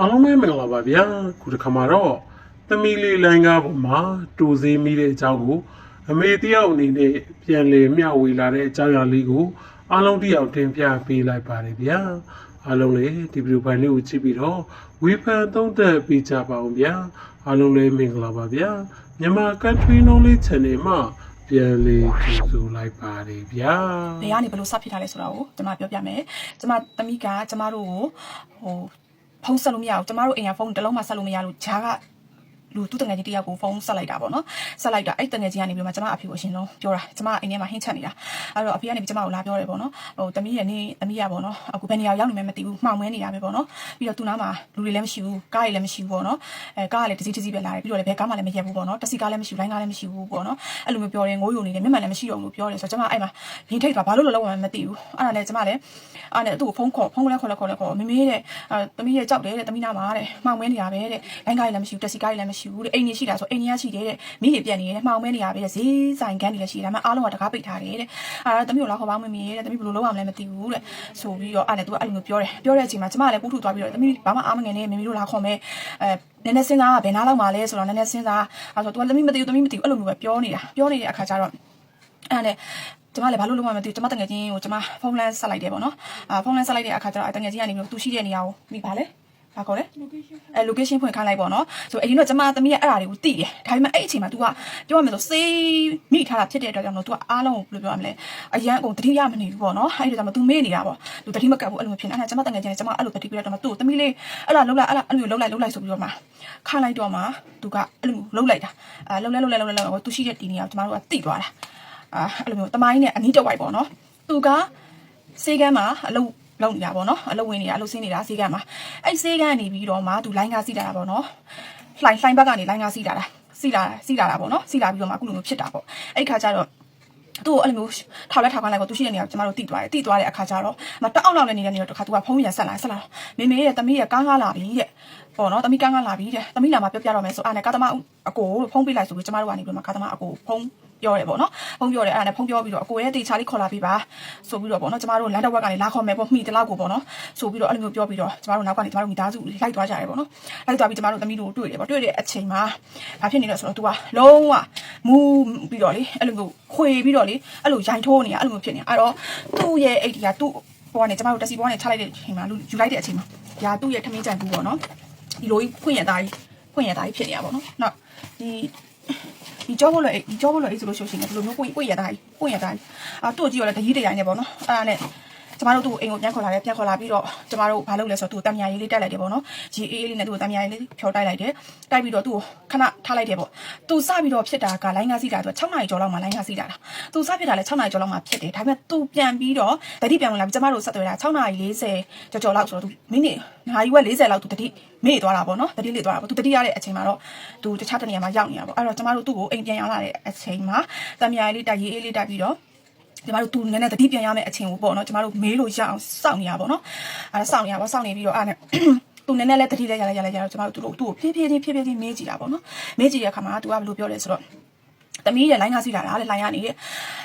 အားလုံးပဲမင်္ဂလာပါဗျာခုတစ်ခါမှာတော့သမီးလေးလိုင်းကားပေါ်မှာတူစည်းမိတဲ့အကြောင်းကိုအမေတယောက်အနေနဲ့ပြန်လည်မျှဝေလာတဲ့အကြောင်းအရာလေးကိုအားလုံးတစ်ယောက်တင်ပြပေးလိုက်ပါတယ်ဗျာအားလုံးလည်းဒီဗီဒီယိုဖိုင်လေးကိုကြည့်ပြီးတော့ဝေဖန်သုံးသပ်ပေးကြပါအောင်ဗျာအားလုံးလည်းမင်္ဂလာပါဗျာမြန်မာ country knowledge channel မှာပြန်လည်ကြိုဆိုလိုက်ပါတယ်ဗျာဘယ်ကနေဘယ်လိုစဖြစ်ထားလဲဆိုတာကိုကျွန်မပြောပြမယ်ကျွန်မသမီးကကျွန်မတို့ကိုဟို ဖုန်းဆက်လို့မရဘူးကျွန်မတို့အိမ်ကဖုန်းတစ်လုံးမှဆက်လို့မရလို့ဂျားက လူသူတငယ်ချင်းတယောက်ကိုဖုန်းဆက်လိုက်တာပေါ့နော်ဆက်လိုက်တာအဲ့တငယ်ချင်းကနေပြီးတော့မှကျွန်မအဖေကိုအရှင်ဆုံးပြောတာကျွန်မအိမ်ထဲမှာဟင်းချက်နေတာအဲ့တော့အဖေကနေပြီးကျွန်မကိုလာပြောတယ်ပေါ့နော်ဟိုသမီးရဲ့နေသမီးရပေါ့နော်အခုဘယ်နေရာရောက်နေမှမသိဘူးမှောင်မဲနေတာပဲပေါ့နော်ပြီးတော့သူနားမှာလူတွေလည်းမရှိဘူးကားတွေလည်းမရှိဘူးပေါ့နော်အဲကားကလည်းတစီတစီပဲလာတယ်ပြီးတော့လည်းဘယ်ကားမှလည်းမရက်ဘူးပေါ့နော်တစီကားလည်းမရှိဘူးလိုင်းကားလည်းမရှိဘူးပေါ့နော်အဲ့လိုမျိုးပြောတယ်ငိုးယုံနေတယ်မျက်မှန်လည်းမရှိတော့ဘူးလို့ပြောတယ်ဆိုတော့ကျွန်မအဲ့မှာရင်ထိတ်သွားဘာလို့လဲလုံးဝမသိဘူးအဲ့ဒါလည်းကျွန်မလည်းအဲ့နဲ့သူ့ကိုဖုန်းခေါ်ဖုန်းကလည်းခေါ်လည်းခေါ်လည်းခေါ်မမေးတဲ့အဲသမီးရဲ့ကြောက်တယ်တဲ့သမီးနာမှာတဲ့မှောင်မဲနေတာပဲတဲ့လိုင်းကားလည်းမရှိဘူးတစီကားလည်းမရှိဘူးတဲ့အိမ်ကြီးရှိတာဆိုအိမ်ကြီးရှိတယ်တဲ့မိတွေပြက်နေတယ်မှောင်မဲနေတာပဲတဲ့ဈေးဆိုင်ကန်းတွေလည်းရှိတယ်ဒါမှအားလုံးကတကားပိတ်ထားတယ်တဲ့အဲ့ဒါသမီးကိုလာခေါ်ပါမမေးတဲ့သမီးဘယ်လိုလုပ်ရမလဲမသိဘူးတဲ့ဆိုပြီးတော့အဲ့နဲ့သူကအဲ့လိုမျိုးပြောတယ်ပြောတဲ့အချိန်မှာကျွန်မလည်းပူးထူသွားပြီးတော့သမီးဘာမှအားမငယ်နဲ့မမေတို့လာခေါ်မယ်အဲနည်းနည်းစဉ်းစားဘယ်နားလောက်မှလဲဆိုတော့နည်းနည်းစဉ်းစားအဲ့ဆိုသူကသမီးမသိဘူးသမီးမသိဘူးအဲ့လိုမျိုးပဲပြောနေတာပြောနေတဲ့အခါကျတော့အဲ့နဲ့ကျမလည်းဘာလို့လုံးဝမသိဘူးကျမတငယ်ချင်းကိုကျမဖုန်းလန်းဆက်လိုက်တယ်ပေါ့နော်အာဖုန်းလန်းဆက်လိုက်တဲ့အခါကျတော့တငယ်ချင်းကနေပြီးသူရှိတဲ့နေရာကိုမိပါလေ ဘာခေါ်လဲ အဲ location ဖွင့်ခိုင်းလိုက်ပေါ့နော်ဆိုအရင်တော့ကျမသမီးရဲ့အဲ့အရာတွေကိုသိတယ်ဒါပေမဲ့အဲ့အချိန်မှာ तू ကပြောရမယ်ဆိုစေးမိထားတာဖြစ်တဲ့အတွက်ကြောင့်တော့ तू ကအားလုံးကိုဘယ်လိုပြောရမလဲအရန်အကုန်တတိယမနေဘူးပေါ့နော်အဲ့ဒီတော့ तू မေ့နေတာပေါ့ तू တတိမကပ်ဘူးအဲ့လိုမျိုးဖြစ်နေအဲ့ဒါကျမတငယ်ချင်းနဲ့ကျမအဲ့လိုတတိပြရတော့မှ तू သမီးလေးအဲ့လားလုံးလိုက်အဲ့လားအဲ့လိုလုံးလိုက်လုံးလိုက်ဆိုပြီးတော့မှခိုင်းလိုက်တော့မှ तू ကအဲ့လိုလုံးလိုက်တာအဲလုံးလဲလုံးလဲလုံးလဲလုံးလဲ तू ရှိတဲ့တီနေကကျမတို့ကတိသွားတာအာအဲ့လိုမျိုးတမိုင်းနဲ့အနီးတစ်ဝိုက်ပေါ့နော် तू ကစေကမ်းမှာအလုပ် လုံနေတာပေါ့နော်အလုပ်ဝင်နေတာအလုပ်ဆင်းနေတာစေကမ်းမှာအဲ့စေကမ်းကနေပြီးတော့မှသူလိုင်းကားစီးတာတာပေါ့နော်လှိုင်လှိုင်ဘက်ကနေလိုင်းကားစီးတာတာစီးလာစီးလာတာပေါ့နော်စီးလာပြီးတော့မှအခုလိုမျိုးဖြစ်တာပေါ့အဲ့ခါကျတော့သူ့ကိုအဲ့လိုမျိုးထောက်လက်ထောက်ခိုင်းလိုက်ပေါ့သူရှိတဲ့နေရာကိုကျမတို့တိသွားတယ်တိသွားတဲ့အခါကျတော့မတအောက်လောက်လည်းနေတဲ့နေရာတော့တခါသူကဖုံးရဆက်လာဆက်လာမေမေရဲ့တမီးရဲ့ကားကားလာပြီတဲ့ပေါ့နော်တမီးကားကားလာပြီတဲ့တမီးလာမှာပြောပြတော့မယ်ဆိုအားနဲ့ကာသမာအကိုကိုဖုံးပေးလိုက်ဆိုပြီးကျမတို့ကနေပြီးတော့ကာသမာအကိုဖုံး ပြောတယ်ပေါ့နော်ဖုံးပြောတယ်အဲ့ဒါနဲ့ဖုံးပြောပြီးတော့အကိုရဲ့တေချာလေးခေါ်လာပြီးပါဆိုပြီးတော့ပေါ့နော်ကျမတို့လန်တော့ဝက်ကနေလာခေါ်မယ်ပေါ့မှီတလောက်ကိုပေါ့နော်ဆိုပြီးတော့အဲ့လိုမျိုးပြောပြီးတော့ကျမတို့နောက်ကနေကျမတို့မိသားစုလိုက်သွားကြတယ်ပေါ့နော်လိုက်သွားပြီးကျမတို့သမီးတို့တွေ့တယ်ပေါ့တွေ့တဲ့အချိန်မှာဘာဖြစ်နေလဲဆိုတော့ तू ကလုံးဝမူပြီးတော့လေအဲ့လိုမျိုးခွေပြီးတော့လေအဲ့လိုရိုင်ထိုးနေတာအဲ့လိုမျိုးဖြစ်နေတာအဲ့တော့သူ့ရဲ့အိတ်ကသူ့ဟိုကနေကျမတို့တက်စီဘောကနေချလိုက်တဲ့အချိန်မှာလူယူလိုက်တဲ့အချိန်မှာညာသူ့ရဲ့ထမင်းကြိုင်ဘူးပေါ့နော်ဒီလိုကြီးဖွင့်ရသားကြီးဖွင့်ရသားကြီးဖြစ်နေတာပေါ့နော်နောက်ဒီ ဒီကြောဘလို့ဒီကြောဘလို့အဲ့ဆိုလို့ရှိရင်ဒီလိုမျိုးပွင့်ပွင့်ရသားကြီးပွင့်ရသားကြီးအာသူ့ကြည့်ရလဲတကြီးတရိုင်းနေပေါ့နော်အဲ့ဒါနဲ့ ကျမတို့သူ့အိမ်ကိုပြန်ခေါ်လာတယ်ပြန်ခေါ်လာပြီးတော့ကျမတို့ဘာလုပ်လဲဆိုတော့သူ့တမ်းမြာရေးလေးတက်လိုက်တယ်ပေါ့နော်ဂျီအေးအေးလေးနဲ့သူ့တမ်းမြာရေးလေးဖြောတိုက်လိုက်တယ်တိုက်ပြီးတော့သူ့ကိုခဏထားလိုက်တယ်ပေါ့သူစပြီးတော့ဖြစ်တာကလိုင်းကားစီးတာသူ6နာရီကျော်လောက်မှလိုင်းကားစီးတာတာသူစဖြစ်တာလဲ6နာရီကျော်လောက်မှဖြစ်တယ်ဒါပေမဲ့သူပြန်ပြီးတော့တတိပြန်ဝင်လာပြီးကျမတို့ဆက်သွယ်တာ6နာရီ40ကျော်ကျော်လောက်ဆိုတော့သူမိနစ်နာရီဝက်40လောက်သူတတိမေ့သွားတာပေါ့နော်တတိလေသွားတာပေါ့သူတတိရတဲ့အချိန်မှာတော့သူတခြားတနေရာမှာရောက်နေတာပေါ့အဲ့တော့ကျမတို့သူ့ကိုအိမ်ပြန်ရောက်လာတဲ့အချိန်မှာတမ်းမြာရေးလေးတိုက်ရေးအေးလေးတိုက်ပြီးတော့ ကျမတို့သူနည်းနည်းတတိပြန်ရမယ့်အချိန်ကိုပေါ့နော်ကျမတို့မေးလို့ရအောင်စောင့်နေရပါပေါ့နော်အဲဒါစောင့်နေရပါစောင့်နေပြီးတော့အဲ့နဲ့သူနည်းနည်းလေးတတိလေးရလိုက်ရလိုက်ရတော့ကျမတို့သူတို့သူ့ကိုဖြည်းဖြည်းချင်းဖြည်းဖြည်းချင်းမေးကြည့်တာပေါ့နော်မေးကြည့်တဲ့အခါမှာသူကဘယ်လိုပြောလဲဆိုတော့သမီးရဲ့လိုင်းကားစီးလာတာလေလိုင်းကနေတဲ့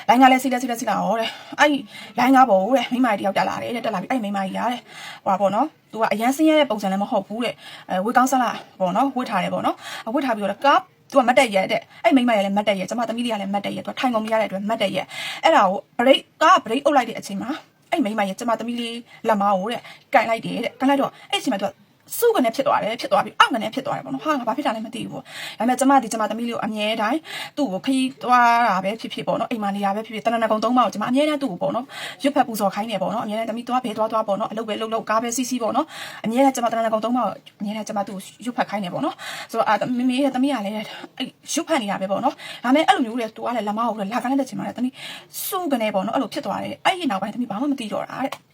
လိုင်းကားလဲစီးလဲစီးလဲစီးလာဟောတဲ့အဲ့လိုင်းကားပေါ်တဲ့မိမကြီးတယောက်တက်လာတယ်တဲ့တက်လာပြီးအဲ့မိမကြီးရတဲ့ဟိုပါပေါ့နော်သူကအရန်စင်းရတဲ့ပုံစံလည်းမဟုတ်ဘူးတဲ့အဲဝေကောင်းဆလာပေါ့နော်ဝတ်ထားတယ်ပေါ့နော်ဝတ်ထားပြီးတော့ကား သူကမတ်တက်ရက်တဲ့အဲ့မိမရလည်းမတ်တက်ရက်ကျမသမီးလေးကလည်းမတ်တက်ရက်သူထိုင်ကုန်မရတဲ့အတွက်မတ်တက်ရက်အဲ့ဒါကိုဘရိတ်ကားဘရိတ်အုပ်လိုက်တဲ့အချိန်မှာအဲ့မိမရဲ့ကျမသမီးလေးလက်မကိုတဲ့ကန်လိုက်တယ်တဲ့ကန်လိုက်တော့အဲ့အချိန်မှာသူက စုကနေဖြစ်သွားတယ်ဖြစ်သွားပြီးအောက်ကနေဖြစ်သွားတယ်ပေါ့နော်ဟာငါဘာဖြစ်တာလဲမသိဘူးပေါ့ဒါပေမဲ့ကျမဒီကျမသမီးလေးကိုအမြဲတမ်းသူ့ကိုခရီးသွားတာပဲဖြစ်ဖြစ်ပေါ့နော်အိမ်မှာနေရပဲဖြစ်ဖြစ်တနနကုံသုံးပါကိုကျမအမြဲတမ်းသူ့ကိုပေါ့နော်ရွတ်ဖက်ပူဇော်ခိုင်းနေပေါ့နော်အမြဲတမ်းသမီးသွားဘဲသွားသွားပေါ့နော်အလုပ်ပဲလုပ်လုပ်ကားပဲစီးစီးပေါ့နော်အမြဲတမ်းကျမတနနကုံသုံးပါကိုအမြဲတမ်းကျမသူ့ကိုရွတ်ဖက်ခိုင်းနေပေါ့နော်ဆိုတော့အာမမေရဲ့သမီးကလည်းအဲ့ရွတ်ဖက်နေတာပဲပေါ့နော်ဒါပေမဲ့အဲ့လိုမျိုးလေသူကလည်းလက်မကိုလာခိုင်းတဲ့ချိန်မှာလည်းသမီးစုကနေပေါ့နော်အဲ့လိုဖြစ်သွားတယ်အဲ့ဒီနောက်ပိုင်းသမီးဘာမှမသိတော့တာတဲ့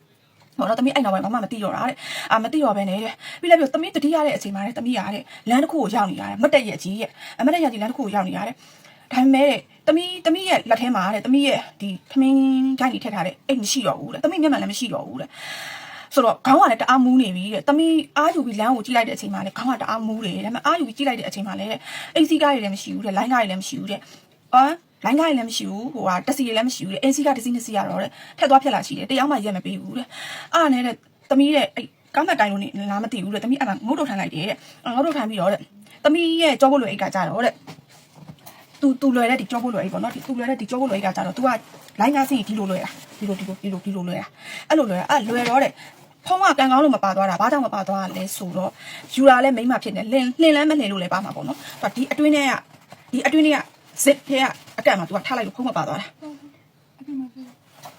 ဟောတော့တမီးအဲ့နောက်ပိုင်းဘာမှမသိတော့တာတဲ့အာမသိတော့ဘဲနဲ့တဲ့ပြီးလည်းပြီးတမီးတတိရတဲ့အချိန်မှာတဲ့တမီးရတဲ့လမ်းတစ်ခုကိုရောက်နေရတယ်မတ်တက်ရက်ကြီးရဲ့အမတ်တက်ရက်ကြီးလမ်းတစ်ခုကိုရောက်နေရတယ်ဒါပေမဲ့တဲ့တမီးတမီးရဲ့လက်ထဲမှာတဲ့တမီးရဲ့ဒီခမင်းကြိုင်ကြီးထည့်ထားတဲ့အိတ်မရှိတော့ဘူးတဲ့တမီးမျက်မှန်လည်းမရှိတော့ဘူးတဲ့ဆိုတော့ခေါင်းကလည်းတအားမူးနေပြီတဲ့တမီးအားယူပြီးလမ်းကိုကြည့်လိုက်တဲ့အချိန်မှာလည်းခေါင်းကတအားမူးတယ်ဒါပေမဲ့အားယူပြီးကြည့်လိုက်တဲ့အချိန်မှာလည်းအိတ်စီကားတွေလည်းမရှိဘူးတဲ့လိုင်းကားတွေလည်းမရှိဘူးတဲ့အော် လိုင်းကားတွေလည်းမရှိဘူးဟိုဟာတက်စီတွေလည်းမရှိဘူးတဲ့အင်းစီကတက်စီနှစ်စီရတော့တဲ့ထက်သွားဖြက်လာရှိတယ်တရားမှရက်မပေးဘူးတဲ့အားနဲ့တဲ့သမီးတဲ့အဲ့ကောင်းတဲ့တိုင်းလို့နေလားမသိဘူးတဲ့သမီးအဲ့ဒါငုတ်ထုတ်ထိုင်လိုက်တယ်တဲ့ငုတ်ထုတ်ထိုင်ပြီးတော့တဲ့သမီးရဲ့ကြောဖို့လွယ်အိတ်ကကြတော့တဲ့သူသူလွယ်တဲ့ဒီကြောဖို့လွယ်အိတ်ပေါ့နော်ဒီသူလွယ်တဲ့ဒီကြောဖို့လွယ်အိတ်ကကြတော့ तू ကလိုင်းကားစီဒီလိုလွယ်တာဒီလိုဒီလိုဒီလိုဒီလိုလွယ်တာအဲ့လိုလွယ်တာအဲ့လွယ်တော့တဲ့ဖုံးကကန်ကောင်းလို့မပါသွားတာဘာကြောင့်မပါသွားလဲဆိုတော့ယူတာလည်းမိမ့်မဖြစ်နေလင်းလင်းလန်းမလင်းလို့လည်းပါမှာပေါ့နော်သူကဒီအတွင်းထဲကဒီအတွင်းထဲကဇစ်ထဲက အကန့်မှာ तू ကထားလိုက်လို့ဖုံးမပါသွားတာ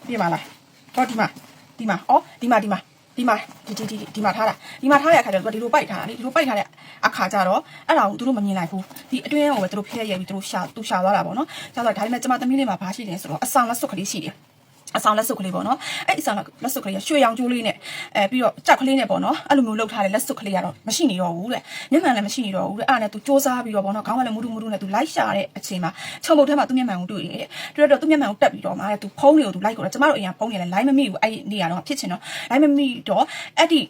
ပြပါလားဟောဒီမှာဒီမှာဩဒီမှာဒီမှာဒီမှာဒီဒီဒီဒီမှာထားတာဒီမှာထားတဲ့အခါကျတော့သူကဒီလိုပိုက်ထားတာလေဒီလိုပိုက်ထားတဲ့အခါကျတော့အဲ့ဒါကိုသူတို့မမြင်လိုက်ဘူးဒီအတွင်းကိုပဲသူတို့ဖျက်ရပြီးသူတို့ရှာသူရှာသွားတာပေါ့နော်ကျတော့ဒါပေမဲ့ကျမသမီးလေးမှာဘာရှိတယ်ဆိုတော့အဆောင်လက်စွပ်ကလေးရှိတယ် အဆောင်လက်စုပ်ကလေးပေါ့နော်အဲ့အဆောင်လက်စုပ်ကလေးကရွှေရောင်ကျိုးလေးနဲ့အဲပြီးတော့ကြောက်ကလေးနဲ့ပေါ့နော်အဲ့လိုမျိုးလုပ်ထားတဲ့လက်စုပ်ကလေးကတော့မရှိနေတော့ဘူးတဲ့မျက်မှန်လည်းမရှိနေတော့ဘူးတဲ့အဲ့ဒါနဲ့သူစ조사ပြီးတော့ပေါ့နော်ခေါင်းကလည်းမူတူမူတူနဲ့သူလိုက်ရှာတဲ့အချိန်မှာချုံပုတ်ထဲမှာသူ့မျက်မှန်ကိုတွေ့ရတယ်တွေ့တော့သူ့မျက်မှန်ကိုတက်ပြီးတော့မှသူဖုန်းလေးကိုသူလိုက်ကုန်တယ်ကျမတို့အိမ်ကဖုန်းလေးလည်း line မမိဘူးအဲ့နေရာတော့ဖြစ်ချင်တော့ line မမိတော့အဲ့ဒီ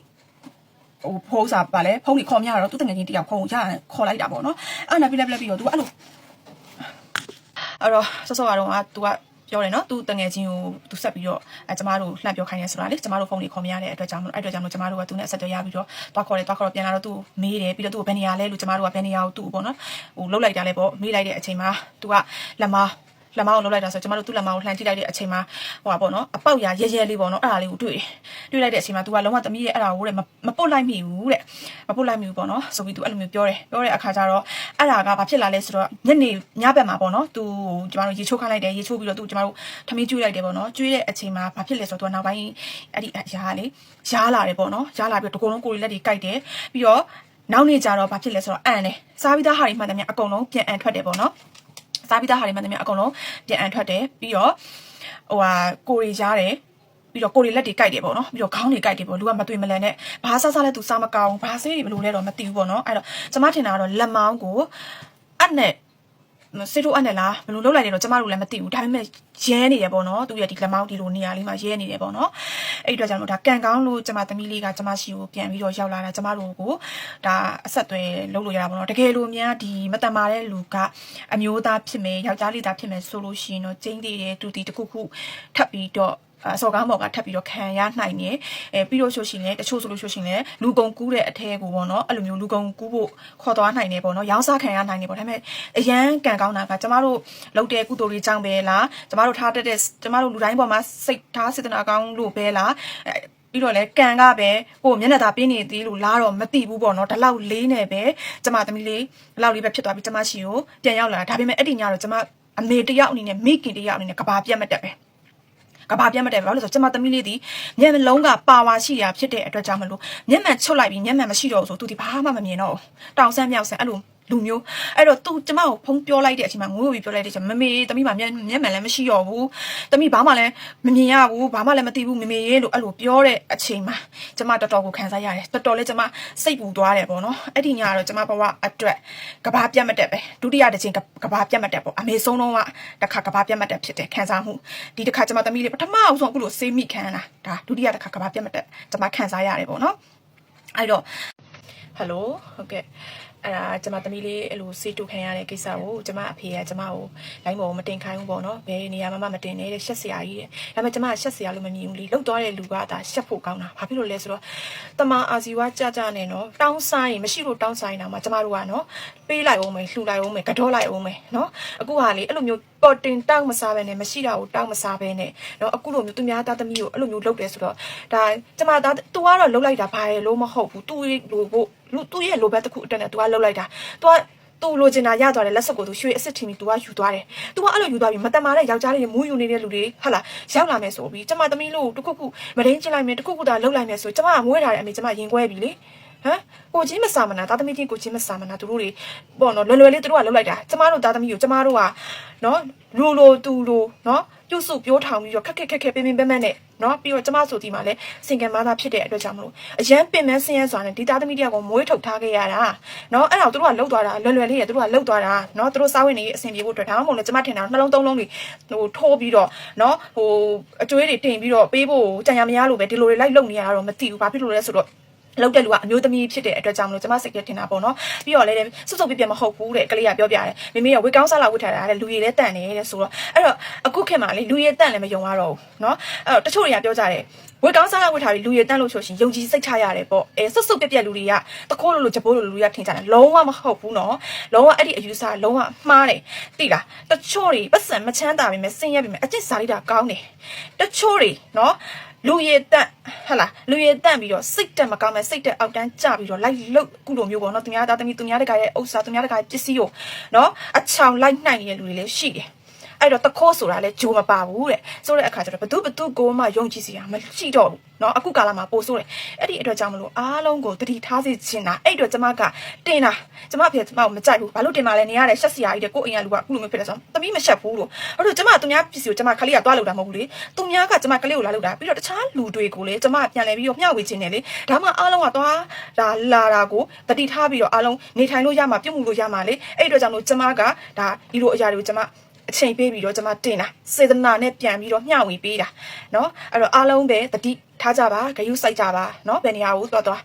ဟိုဖိုးစာပါလေဖုန်းကြီးခေါ်မြရတော့သူ့တငယ်ချင်းတယောက်ဖုန်းကိုရခေါ်လိုက်တာပေါ့နော်အဲ့နာပြလက်ပြလက်ပြီးတော့သူကအဲ့လိုအဲ့တော့ဆော့ဆော့ကတော့ကသူက ပြောတယ်နော်သူတငယ်ချင်းကိုသူဆက်ပြီးတော့အဲကျမတို့လှမ်းပြောခိုင်းနေဆိုတာလေကျမတို့ဖုန်းတွေခေါ်မရတဲ့အတွက်ကြောင့်မလို့အဲ့အတွက်ကြောင့်မလို့ကျမတို့ကသူနဲ့ဆက်သွယ်ရပြီးတော့တွားခေါ်တယ်တွားခေါ်တော့ပြန်လာတော့သူမေးတယ်ပြီးတော့သူ့ကိုဘယ်နေရာလဲလို့ကျမတို့ကဘယ်နေရာကိုသူ့ပေါ့နော်ဟိုလှုပ်လိုက်တာလဲပေါ့မေးလိုက်တဲ့အချိန်မှာ तू ကလက်မ လက်မကိုလှုပ်လိုက်တာဆိုကျမတို့သူ့လက်မကိုလှမ်းကြည့်လိုက်တဲ့အချိန်မှာဟိုပါပေါ့နော်အပေါက်ရရဲရဲလေးပေါ့နော်အဲ့ဒါလေးကိုတွေ့တယ်တွေ့လိုက်တဲ့အချိန်မှာ तू ကလုံးဝသမီးရဲ့အဲ့ဒါကိုတဲ့မပုတ်လိုက်မိဘူးတဲ့မပုတ်လိုက်မိဘူးပေါ့နော်ဆိုပြီး तू အဲ့လိုမျိုးပြောတယ်ပြောတဲ့အခါကျတော့အဲ့ဒါကဘာဖြစ်လာလဲဆိုတော့ညနေညဘက်မှာပေါ့နော် तू ကျမတို့ရေချိုးခိုင်းလိုက်တယ်ရေချိုးပြီးတော့ तू ကျမတို့ထမင်းကျွေးလိုက်တယ်ပေါ့နော်ကျွေးတဲ့အချိန်မှာဘာဖြစ်လဲဆိုတော့ तू နောက်ပိုင်းအဲ့ဒီအရာလေးရားလာတယ်ပေါ့နော်ရားလာပြီးတော့တကုံလုံးကိုယ်လက်တွေကြိုက်တယ်ပြီးတော့နောက်နေ့ကျတော့ဘာဖြစ်လဲဆိုတော့အန်တယ်စားပြီးသားဟာတွေမှန်တယ်များအကုန်လုံးပြန်အန်ထွက်တယ်ပေါ့နော် စားပြီးသားဟာတွေမှန်တယ်များအကုန်လုံးပြန်အန်ထွက်တယ်ပြီးတော့ဟိုဟာကိုရီရားတယ်ပြီးတော့ကိုရီလက်တွေကြိုက်တယ်ပေါ့နော်ပြီးတော့ခေါင်းတွေကြိုက်တယ်ပေါ့လူကမတွေ့မလန်နဲ့ဘာစားစားလဲသူစားမကောင်းဘာဆေးတွေဘလို့လဲတော့မသိဘူးပေါ့နော်အဲ့တော့ကျမထင်တာကတော့လက်မောင်းကိုအက်နဲ့ စေတို့အက်နဲ့လားဘယ်လိုလုပ်လိုက်လဲတော့ကျမတို့လည်းမသိဘူးဒါပေမဲ့ရဲနေတယ်ပေါ့နော်သူရဲ့ဒီလက်မောင်းဒီလိုနေရာလေးမှာရဲနေတယ်ပေါ့နော်အဲ့ဒီအတွက်ကြောင့်လို့ဒါကန်ကောင်းလို့ကျမသမီးလေးကကျမရှိကိုပြန်ပြီးတော့ရောက်လာတာကျမတို့ကိုဒါအဆက်အသွယ်လုပ်လို့ရတာပေါ့နော်တကယ်လို့များဒီမတမာတဲ့လူကအမျိုးသားဖြစ်မယ်ယောက်ျားလေးသားဖြစ်မယ်ဆိုလို့ရှိရင်တော့ကျင်းသေးတယ်တူတီတစ်ခုခုထပ်ပြီးတော့အ စော်ကားမော်ကထပ်ပြီးတော့ခံရနိုင်နေအဲပြီးတော့ဆိုရှင်လည်းတချို့ဆိုလို့ဆိုရှင်လည်းလူကုန်ကူးတဲ့အထဲကိုပေါ့နော်အဲ့လိုမျိုးလူကုန်ကူးဖို့ခေါ်သွားနိုင်နေပေါ့နော်ရောင်းစားခံရနိုင်နေပေါ့ဒါပေမဲ့အရန်ကန်ကောင်းတာကကျမတို့လုပ်တဲ့ကုသိုလ်တွေကြောင့်ပဲလားကျမတို့ထားတတ်တဲ့ကျမတို့လူတိုင်းပေါ်မှာစိတ်ထားစေတနာကောင်းလို့ပဲလားအဲပြီးတော့လဲကန်ကပဲကိုမျက်နှာသာပြင်းနေသေးလို့လားတော့မသိဘူးပေါ့နော်ဒီလောက်လေးနဲ့ပဲကျမသမီးလေးဒီလောက်လေးပဲဖြစ်သွားပြီးကျမရှိကိုပြန်ရောက်လာတာဒါပေမဲ့အဲ့ဒီညတော့ကျမအမေတယောက်အနေနဲ့မိခင်တယောက်အနေနဲ့ကဘာပြတ်မတက်ပဲ ကဘာပြတ်မတက်ဘာလို့လဲဆိုတော့ကျမသမီးလေးဒီမျက်လုံးကပါဝါရှိတာဖြစ်တဲ့အတွက်ကြောင့်မလို့မျက်မှန်ချုပ်လိုက်ပြီးမျက်မှန်မရှိတော့ဘူးဆိုသူဒီဘာမှမမြင်တော့ဘူးတောင်ဆန်းမြောက်ဆန်းအဲ့လို လူမျိုးအဲ့တော့သူကျမကိုဖုံးပြောလိုက်တဲ့အချိန်မှာငိုးပြီးပြောလိုက်တဲ့အချိန်မမေတမိမမျက်မျက်မှန်လည်းမရှိတော့ဘူးတမိဘာမှလည်းမမြင်ရဘူးဘာမှလည်းမသိဘူးမမေရေလို့အဲ့လိုပြောတဲ့အချိန်မှာကျမတော်တော်ကိုခံစားရတယ်တော်တော်လေးကျမစိတ်ပူသွားတယ်ပေါ့နော်အဲ့ဒီညကတော့ကျမဘဝအတွက်ကဘာပြတ်မတက်ပဲဒုတိယတစ်ချိန်ကဘာပြတ်မတက်ပေါ့အမေဆုံးတော့ကတစ်ခါကဘာပြတ်မတက်ဖြစ်တယ်ခံစားမှုဒီတစ်ခါကျမသမီးလေးပထမအဆုံးအခုလိုစေးမိခံတာဒါဒုတိယတစ်ခါကဘာပြတ်မတက်ကျမခံစားရတယ်ပေါ့နော်အဲ့တော့ဟယ်လိုဟုတ်ကဲ့ အဲ့ဒါကျမသမီးလေးအဲ့လိုစေးတူခံရတဲ့ကိစ္စကိုကျမအဖေကကျမကိုလိုင်းပေါ်မတင်ခိုင်းဘူးပေါ့နော်ဘယ်နေရာမှမတင်နေတဲ့ရှက်စရာကြီးတဲ့ဒါပေမဲ့ကျမကရှက်စရာလို့မမြင်ဘူးလေလောက်သွားတဲ့လူကဒါရှက်ဖို့ကောင်းတာဘာဖြစ်လို့လဲဆိုတော့တမအာစီဝါကြကြနဲ့နော်တောင်းဆိုင်မရှိလို့တောင်းဆိုင်တာမှာကျမတို့ကနော်ပေးလိုက်အောင်မယ်လှူလိုက်အောင်မယ်ကတော့လိုက်အောင်မယ်နော်အခုဟာလေအဲ့လိုမျိုးပေါ်တင်တောင်းမစားဘဲနဲ့မရှိတာကိုတောင်းမစားဘဲနဲ့နော်အခုလိုမျိုးသူများသားသမီးကိုအဲ့လိုမျိုးလုပ်တယ်ဆိုတော့ဒါကျမသား तू ကတော့လုပ်လိုက်တာဘာရဲ့လို့မဟုတ်ဘူး तू လိုဖို့လူသူ့ရဲ့လိုဘက်တစ်ခုအတက်နဲ့ तू ကလှုပ်လိုက်တာ तू ကသူ့လိုချင်တာရသွားတယ်လက်စွပ်ကိုသူရွှေအစ်စ်ထင်ပြီး तू ကယူသွားတယ်။ तू ကအဲ့လိုယူသွားပြီးမတန်မာတဲ့ယောက်ျားလေးမူးယူနေတဲ့လူတွေဟာလာရောက်လာမယ်ဆိုပြီးကျမသမီးလို့တခုခုမရင်းချလိုက်မယ်တခုခုသာလှုပ်လိုက်မယ်ဆိုကျမကမွေးထားတဲ့အမေကျမရင်ခွဲပြီလေ။ ဟမ်ကိုချင်းမစာမနာသားသမီးချင်းကိုချင်းမစာမနာသူတို့တွေပေါ့နော်လွယ်လွယ်လေးသူတို့ကလှုပ်လိုက်တာကျမတို့သားသမီးကိုကျမတို့ကနော်လူလိုသူလိုနော်ပြုတ်စုပြောထောင်ပြီးတော့ခက်ခက်ခက်ခက်ပင်ပင်ပန်းပန်းနဲ့နော်ပြီးတော့ကျမဆိုဒီမှာလဲစင်ကယ်မသားဖြစ်တဲ့အတွက်ကြောင့်မလို့အရန်ပင်မဆင်းရဲစွာနဲ့ဒီသားသမီးတယောက်ကိုမွေးထုတ်ထားခဲ့ရတာနော်အဲ့ဒါကိုသူတို့ကလှုပ်သွားတာလွယ်လွယ်လေးရသူတို့ကလှုပ်သွားတာနော်သူတို့စားဝတ်နေရေးအဆင်ပြေဖို့အတွက်ဒါမှမဟုတ်လဲကျမထင်တာနှလုံးသုံးလုံးတွေဟိုထိုးပြီးတော့နော်ဟိုအကျွေးတွေတင်ပြီးတော့ပေးဖို့ကြံရမရလို့ပဲဒီလိုတွေလိုက်လုပ်နေရတာတော့မသိဘူးဘာဖြစ်လို့လဲဆိုတော့ လောက်တဲ့လူကအမျိုးသမီးဖြစ်တဲ့အတွက်ကြောင့်မလို့ကျမစိတ်ထဲထင်တာပေါ့နော်ပြီးတော့လည်းစွတ်စွတ်ပြပြမဟုတ်ဘူးတဲ့ကလေးကပြောပြတယ်မိမိကဝေကောင်းစားလာဝတ်ထားတာတဲ့လူရည်လည်းတန့်နေတဲ့ဆိုတော့အဲ့တော့အခုခေတ်မှာလေလူရည်တန့်လည်းမယုံရတော့ဘူးနော်အဲ့တော့တချို့တွေကပြောကြတယ်ဝေကောင်းစားလာဝတ်ထားပြီးလူရည်တန့်လို့ဆိုရှင်ယုံကြည်စိတ်ချရတယ်ပေါ့အဲစွတ်စွတ်ပြပြလူတွေကတခိုးလိုလိုကြပိုးလိုလူတွေကထင်ကြတယ်လုံးဝမဟုတ်ဘူးနော်လုံးဝအဲ့ဒီအယူဆလုံးဝမှားတယ်တိလားတချို့တွေပတ်စံမချမ်းသာပြီမဲ့ဆင်းရဲပြီမဲ့အကျင့်စာရိတာကောင်းတယ်တချို့တွေနော် လူရည်တက်ဟဟလာလူရည်တက်ပြီးတော့စိတ်တက်မကောင်းမဲ့စိတ်တက်အောက်တန်းကျပြီးတော့လိုက်လုတ်ကုလိုမျိုးပေါ့နော်သူများသားသမီးသူများတကာရဲ့ဥစ္စာသူများတကာရဲ့ပစ္စည်းကိုနော်အချောင်လိုက်နှိုက်နေတဲ့လူတွေလည်းရှိတယ် အဲ့တော့တခိုးဆိုတာလည်းဂျိုမပါဘူးတဲ့ဆိုတဲ့အခါကျတော့ဘသူဘသူကိုမှယုံကြည်စရာမရှိတော့ဘူးเนาะအခုကာလမှာပို့ဆိုးတယ်အဲ့ဒီအတွက်ကြောင့်မလို့အားလုံးကိုတတိထားစေချင်တာအဲ့အတွက်ကျမကတင်တာကျမအဖေကျမကိုမကြိုက်ဘူးဘာလို့တင်ပါလဲနေရတဲ့ရှက်စရာကြီးတဲ့ကိုယ့်အိမ်ကလူကအခုလိုမျိုးဖြစ်တယ်ဆိုတော့တမီးမရှက်ဘူးလို့အဲ့တော့ကျမသူများပစ္စည်းကိုကျမခလေးကတွားလို့တာမဟုတ်ဘူးလေသူများကကျမကလေးကိုလာလို့တာပြီးတော့တခြားလူတွေကိုလေကျမပြန်လဲပြီးတော့မျှဝေခြင်းနဲ့လေဒါမှအားလုံးကတွားဒါလာတာကိုတတိထားပြီးတော့အားလုံးနေထိုင်လို့ရမှာပြုတ်မှုလို့ရမှာလေအဲ့အတွက်ကြောင့်မလို့ကျမကဒါဒီလိုအရာတွေကိုကျမ အချိန်ပေးပြီးတော့ကျွန်မတင်တာစေတနာနဲ့ပြန်ပြီးတော့မျှဝေပေးတာเนาะအဲ့တော့အားလုံးပဲတတိထားကြပါဂယုစိုက်ကြပါเนาะဘယ်နေရာကိုသွားသွား